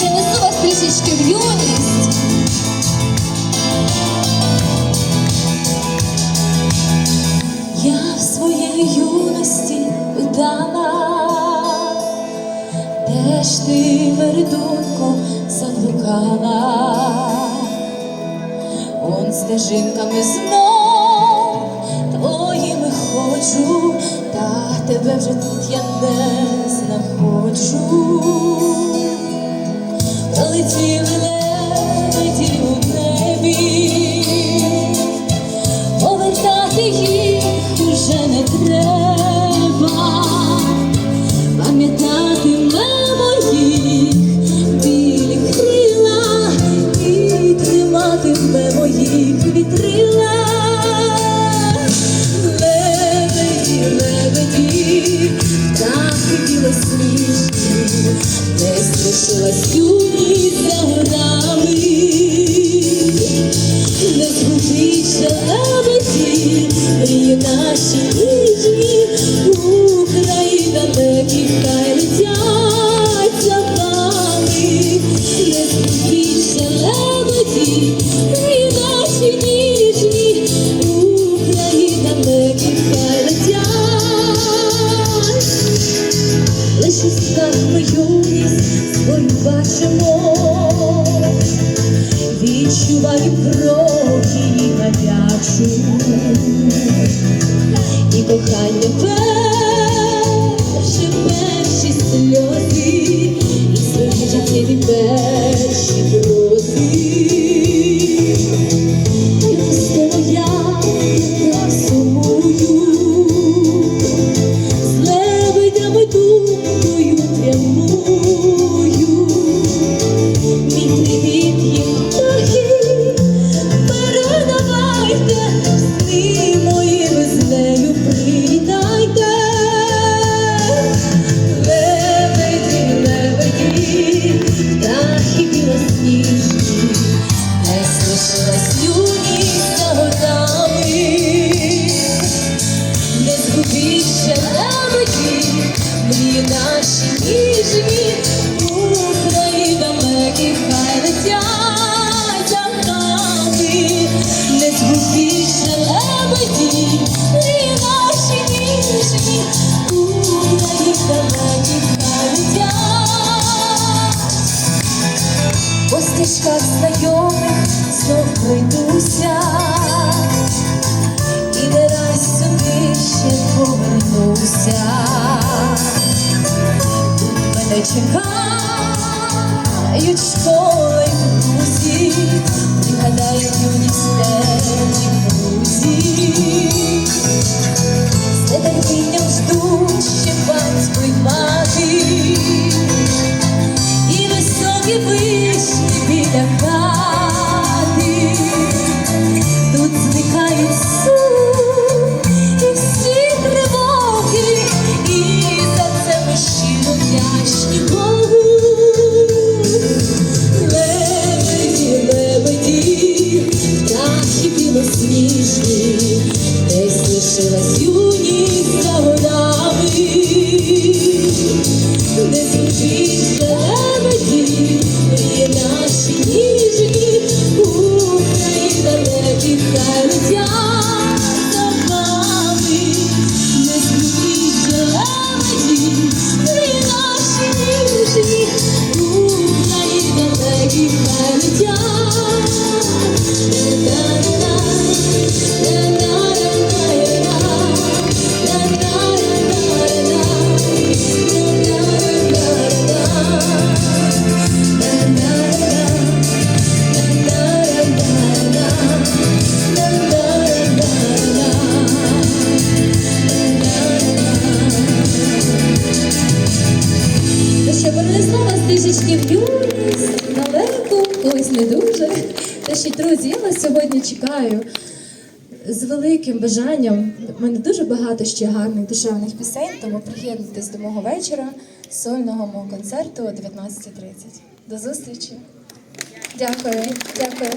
перенесу вас трішечки в юність. Я в своєї юності питана, де ж ти вередунку заблукала, он стежинками знов твоїми хочу, та тебе вже тут я не знаходжу полетіли. Sim. Кров її гарячу і кохання. вуличках знайомих знов пройдуся, і не раз сюди ще повернуся, тут мене чекають школи. Наші друзі, я вас сьогодні чекаю з великим бажанням. У мене дуже багато ще гарних душевних пісень, тому приєднуйтесь до мого вечора, сольного мого концерту о 19.30. До зустрічі. Дякую, дякую.